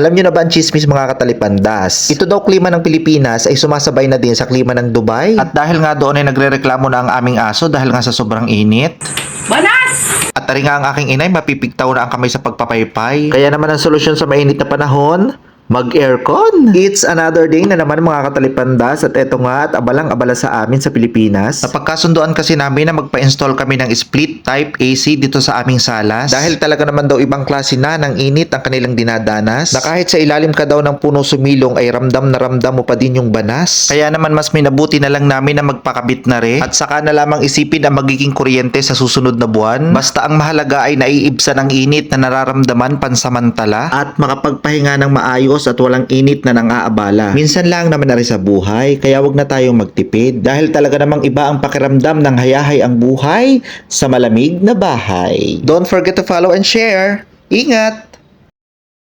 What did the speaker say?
Alam nyo na ba ang chismis mga katalipandas? Ito daw klima ng Pilipinas ay sumasabay na din sa klima ng Dubai. At dahil nga doon ay nagre-reklamo na ang aming aso dahil nga sa sobrang init. Banas! At tari nga ang aking inay, mapipigtaw na ang kamay sa pagpapaypay. Kaya naman ang solusyon sa mainit na panahon, mag-aircon. It's another day na naman mga katalipandas at eto nga at abalang-abala sa amin sa Pilipinas. Napagkasunduan kasi namin na magpa-install kami ng split type AC dito sa aming salas. Dahil talaga naman daw ibang klase na ng init ang kanilang dinadanas. Na kahit sa ilalim ka daw ng puno sumilong ay ramdam na ramdam mo pa din yung banas. Kaya naman mas minabuti na lang namin na magpakabit na rin. At saka na lamang isipin ang magiging kuryente sa susunod na buwan. Basta ang mahalaga ay naiibsan ang init na nararamdaman pansamantala. At makapagpahinga ng maayos at walang init na nang-aabala. Minsan lang naman na rin sa buhay, kaya wag na tayong magtipid. Dahil talaga namang iba ang pakiramdam ng hayahay ang buhay sa malamig na bahay. Don't forget to follow and share. Ingat!